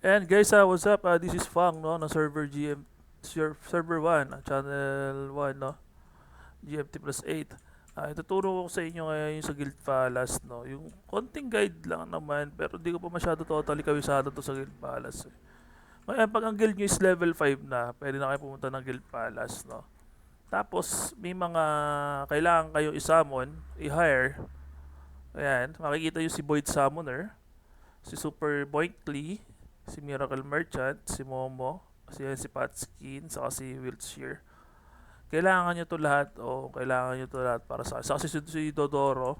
And guys, uh, what's up? Uh, this is Fang, no, na server GM, ser- server 1, uh, channel 1, no? GMT plus 8. Ah, ituturo ko sa inyo ngayon yung sa Guild Palace, no? Yung konting guide lang naman, pero di ko pa masyado totally kawisado to sa Guild Palace. Eh. Ngayon, pag ang guild nyo is level 5 na, pwede na kayo pumunta ng Guild Palace, no? Tapos, may mga kailangan kayo i-summon, i-hire. Ayan, makikita nyo si Void Summoner, si Super Boinkly, si Miracle Merchant, si Momo, si, si Patskin, saka si Wiltshire. Kailangan nyo to lahat o kailangan nyo to lahat para sa Saka si, si Dodoro.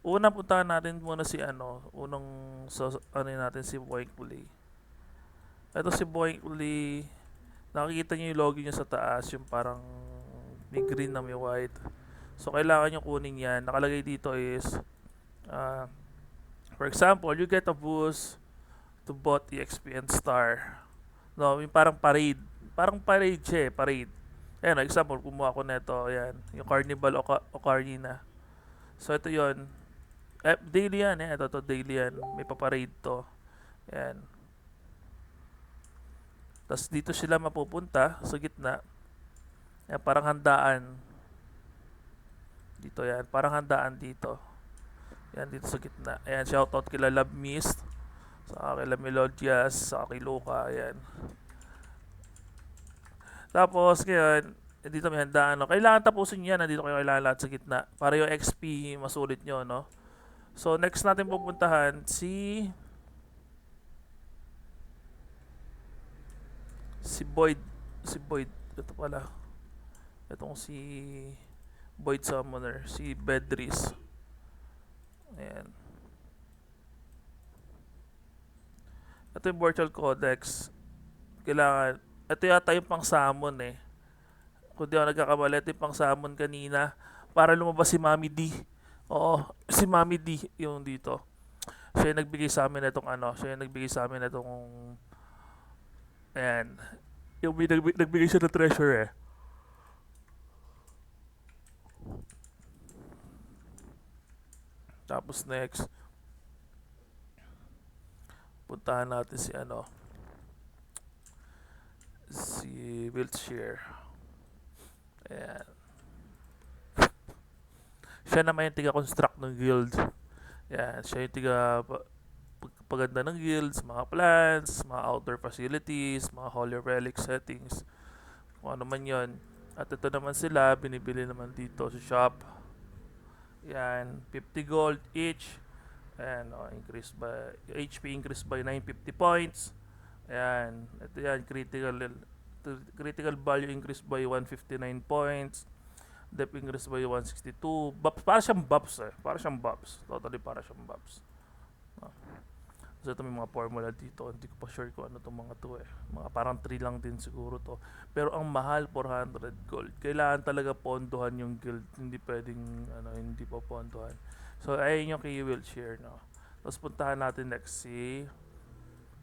Una puntahan natin muna si ano, unang sa ano natin si Boinkly. Ito si Boinkly, nakikita nyo yung logo niya sa taas, yung parang may green na may white. So kailangan nyo kunin yan. Nakalagay dito is uh, for example, you get a boost to bot EXP and star. No, yung parang parade. Parang parade siya eh, parade. Ayan, oh, example, kumuha ko nito, ayan, yung Carnival o, o Carnina. So, ito yon eh, daily yan eh, ito to daily yan. May paparade to. Ayan. Tapos dito sila mapupunta sa gitna. Ayan, parang handaan. Dito yan, parang handaan dito. Yan, dito sa gitna. Ayan, shoutout kila Love Mist. Sa kila Melodias, sa kay Luca, ayan. Tapos, ngayon, dito may handaan, no? Kailangan tapusin yan, nandito kayo kailangan lahat sa gitna. Para yung XP, masulit nyo, no? So, next natin pupuntahan, si... Si Boyd. Si Boyd. Ito pala. Itong si... Boyd Summoner. Si Bedris. Ayan. Ito yung virtual codex. Kailangan, ito yata yung pang summon eh. Kung di ako nagkakamali, ito yung pang summon kanina. Para lumabas si Mami D. Oo, si Mami D yung dito. Siya yung nagbigay sa amin itong ano, siya yung nagbigay sa amin itong ayan. Yung may nagbigay, nagbigay siya ng treasure eh. Tapos next, puntahan natin si ano, si Wiltshire. Ayan. Siya naman yung tiga-construct ng guild. Ayan, siya yung tiga pa- pag- paganda ng guilds, mga plans, mga outdoor facilities, mga holy relic settings, kung ano man yun. At ito naman sila, binibili naman dito sa shop. Yan, 50 gold each. Ayan, oh, increased by, HP increased by 950 points. Ayan, ito yan, critical critical value increased by 159 points. Depth increased by 162. Buffs, para siyang buffs eh. Para siyang buffs. Totally para siyang buffs. So ito may mga formula dito. Hindi ko pa sure kung ano itong mga to eh. Mga parang 3 lang din siguro to. Pero ang mahal 400 gold. Kailangan talaga pondohan yung guild. Hindi pwedeng ano, hindi pa pondohan. So ayun yung kay Wilshire no. Tapos puntahan natin next si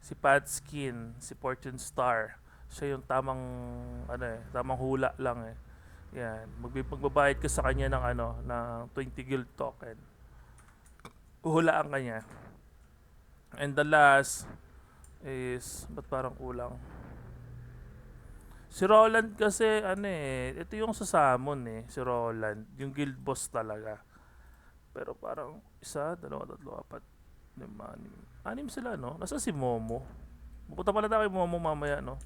si Padskin, si Fortune Star. Siya yung tamang ano eh, tamang hula lang eh. Yan, magbabayad ka sa kanya ng ano, ng 20 guild token. Uhulaan ka niya. And the last is, ba't parang kulang? Si Roland kasi, ano eh, ito yung sa Samon eh, si Roland. Yung guild boss talaga. Pero parang isa, dalawa, tatlo, apat, lima, anim. Anim sila, no? Nasa si Momo? Pupunta pala tayo kay Momo mamaya, no?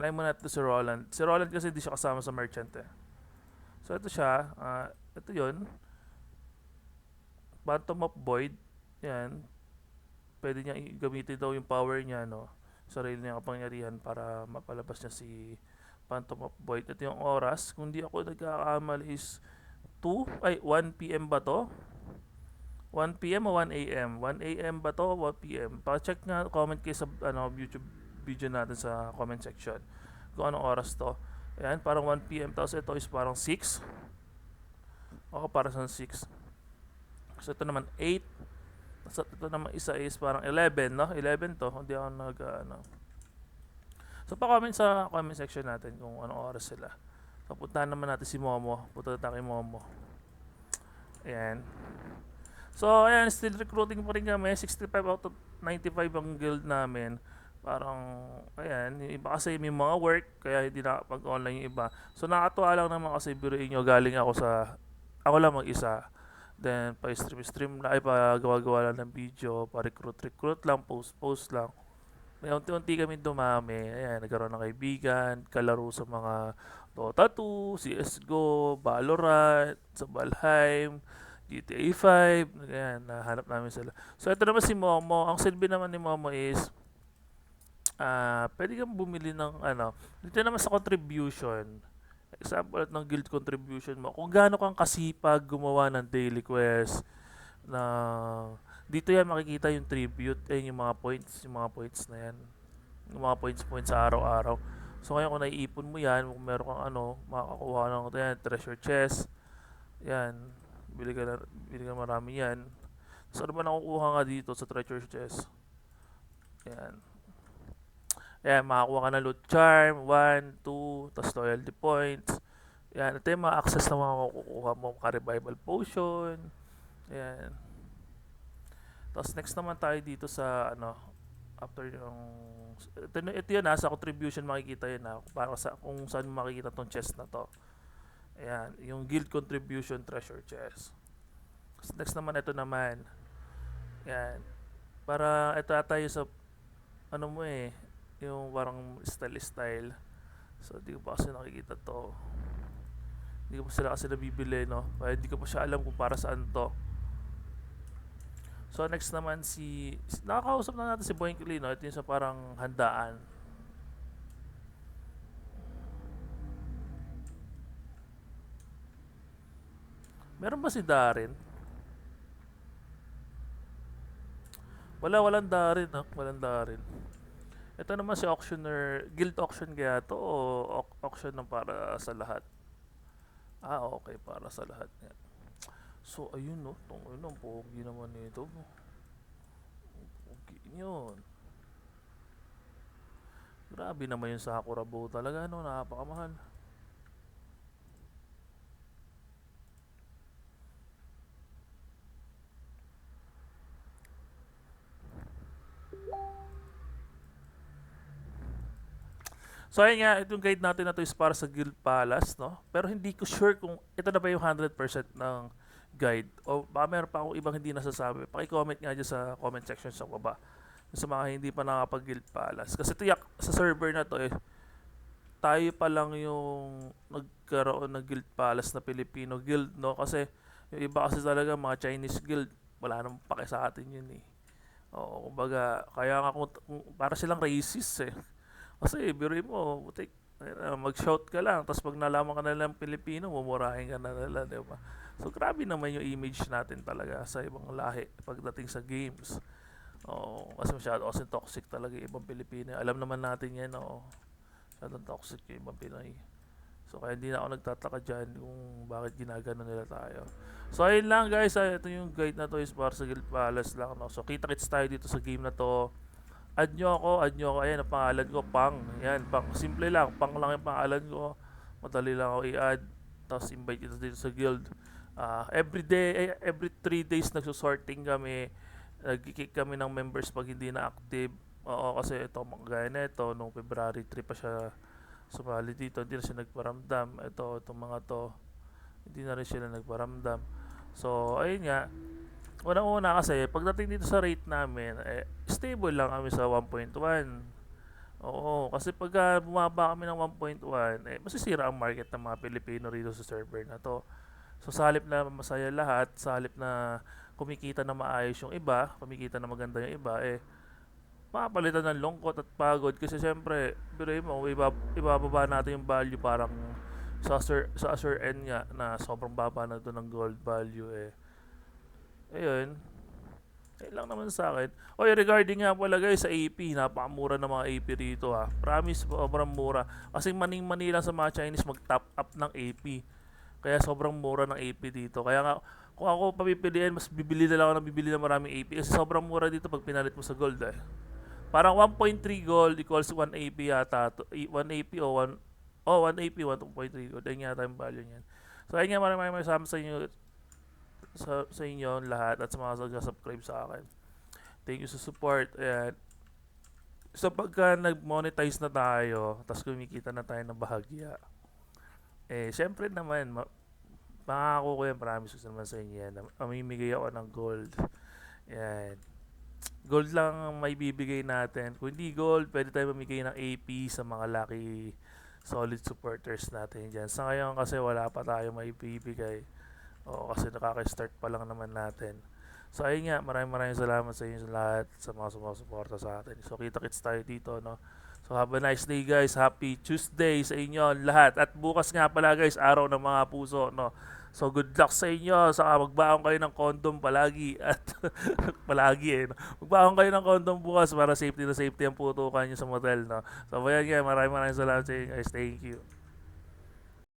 Try mo natin si Roland. Si Roland kasi hindi siya kasama sa merchant eh. So ito siya, ah, ito yun. Phantom of Void. Yan. Pwede niya gamitin daw yung power niya, no? Sarili niya kapangyarihan para mapalabas niya si Phantom of Void. Ito yung oras. Kung di ako nagkakamali is 2, ay 1 PM ba to? 1 PM o 1 AM? 1 AM ba to? 1 PM? Pa-check nga, comment kayo sa ano, YouTube video natin sa comment section kung anong oras to. Ayan, parang 1 PM. Tapos ito is parang 6. Ako para sa 6. So ito naman 8. Tapos ito naman isa is parang 11, no? 11 to. Hindi ako nag, ano. So pa-comment sa comment section natin kung anong oras sila. So puntahan naman natin si Momo. Punta tayo kay Momo. Ayan. So, ayan, still recruiting pa rin kami. 65 out of 95 ang guild namin. Parang, ayan, yung iba kasi may mga work, kaya hindi nakapag-online yung iba. So, nakatuwa lang naman kasi biruin nyo, galing ako sa, ako lang mag-isa. Then, pa-stream-stream na, ay pa-gawa-gawa lang ng video, pa-recruit-recruit lang, post-post lang. May unti-unti kami dumami. Ayan, nagkaroon ng kaibigan, kalaro sa mga Dota 2, CSGO, Valorant, sa Valheim, GTA 5, ayan, nahanap namin sila. So, ito naman si Momo. Ang silbi naman ni Momo is, ah, pwede kang bumili ng, ano, dito naman sa contribution. Example ng guild contribution mo. Kung gaano kang kasipag gumawa ng daily quest, na dito yan makikita yung tribute, eh, yung mga points, yung mga points na yan. Yung mga points points sa araw-araw. So ngayon kung naiipon mo yan, kung meron kang ano, makakakuha ng yan, treasure chest. Yan. Bili ka na, bili ka marami yan. So ano ba nakukuha nga dito sa treasure chest? Yan. Yan, makakuha ka ng loot charm, 1, 2, tapos loyalty points. Yan, ito yung mga access na mga makukuha mo, ka-revival potion. Yan. Tapos next naman tayo dito sa ano, after yung ito, ito yun ha, sa contribution makikita yun ha, para sa kung saan mo makikita tong chest na to. Ayan, yung guild contribution treasure chest. Tapos next naman ito naman. Yan. Para ito tayo sa ano mo eh, yung parang style style. So di ko pa kasi nakikita to. Hindi ko pa sila kasi nabibili no. Kaya hindi ko pa siya alam kung para saan to. So next naman si, nakakausap na natin si Boying Lino. Ito yung sa parang handaan. Meron ba si Darin? Wala, walang Darin. Ah. Walang Darin. Ito naman si auctioneer. Guild auction kaya to o au- auction ng para sa lahat? Ah, okay. Para sa lahat. Yan. So, ayun no. Tong, ayun, ang pogi naman nito. Pogi yun. Grabe naman yung Sakura Bow talaga, no? Napakamahal. So ayun nga, itong guide natin na to is para sa Guild Palace, no? Pero hindi ko sure kung ito na ba yung 100% ng guide o baka meron pa akong ibang hindi nasasabi. Paki-comment nga dyan sa comment section sa baba. Sa mga hindi pa nakapag Guild Palace. Kasi tiyak sa server na to eh, tayo pa lang yung nagkaroon ng Guild Palace na Filipino guild, no? Kasi yung iba kasi talaga mga Chinese guild, wala namang pake sa atin yun eh. Oo, kumbaga, kaya nga kung para silang racist eh. Kasi biruin mo, butik, ayun, mag-shout ka lang, tapos pag nalaman ka na lang Pilipino, mumurahin ka na nila, di ba? So, grabe naman yung image natin talaga sa ibang lahi pagdating sa games. Oo, kasi masyado kasi toxic talaga yung ibang Pilipino. Alam naman natin yan, oo. Masyadong toxic yung ibang Pinoy. So, kaya hindi na ako nagtataka dyan kung bakit ginagano nila tayo. So, ayun lang guys. ah, Ito yung guide na to is para sa Guild Palace lang. No? So, kita-kits tayo dito sa game na to. Add nyo ako, add nyo ako. Ayan, ang pangalan ko, Pang. Ayan, Pang. Simple lang. Pang lang yung pangalan ko. Madali lang ako i-add. Tapos invite ito dito sa guild. Ah, every day, eh, every 3 days nagsusorting kami. Nag-kick kami ng members pag hindi na active. Oo, kasi ito, mga gaya na ito, nung February 3 pa siya sumali dito, hindi na siya nagparamdam. Ito, itong mga to, hindi na rin sila nagparamdam. So, ayun nga, Unang-una kasi, pagdating dito sa rate namin, eh, stable lang kami sa 1.1. Oo, kasi pag ah, bumaba kami ng 1.1, eh, masisira ang market ng mga Pilipino rito sa server na to. So, sa na masaya lahat, sa halip na kumikita na maayos yung iba, kumikita na maganda yung iba, eh, mapapalitan ng lungkot at pagod kasi syempre, biruin mo, iba, ibababa natin yung value parang sa Sir, sa Sir N nga na sobrang baba na doon ng gold value eh. Ayun. Ayun lang naman sa akin. Oy, regarding nga pala guys sa AP, napakamura ng mga AP rito ha. Promise, sobrang mura. Kasi maning-mani lang sa mga Chinese mag-top up ng AP. Kaya sobrang mura ng AP dito. Kaya nga, kung ako papipiliin, mas bibili na lang ako ng bibili ng maraming AP. Kasi sobrang mura dito pag pinalit mo sa gold eh. Parang 1.3 gold equals 1 AP yata. To- i- 1 AP o 1... Oh, 1 AP, 1.3 gold. Ayun yata yung value niyan. So, ayun nga, maraming maraming sa inyo sa, sa inyo lahat at sa mga nag-subscribe sa akin. Thank you sa support. Ayan. So pagka nag-monetize na tayo, tapos kumikita na tayo ng bahagya, eh, syempre naman, ma- pangako ko yan, promise ko naman sa inyo yan, mamimigay ako ng gold. Yan. Gold lang ang may bibigay natin. Kung hindi gold, pwede tayo mamigay ng AP sa mga lucky solid supporters natin dyan. Sa ngayon kasi wala pa tayo may bibigay. Oo, kasi nakaka-start pa lang naman natin. So ayun nga, maraming maraming salamat sa inyo lahat sa mga sumusuporta sa atin. So kita-kits tayo dito, no? So have a nice day guys. Happy Tuesday sa inyo lahat. At bukas nga pala guys, araw ng mga puso, no? So good luck sa inyo. Saka magbaon kayo ng condom palagi. At palagi eh. No? Magbaon kayo ng condom bukas para safety na safety ang putukan nyo sa motel, no? So ayan nga, maraming maraming salamat sa inyo guys. Thank you.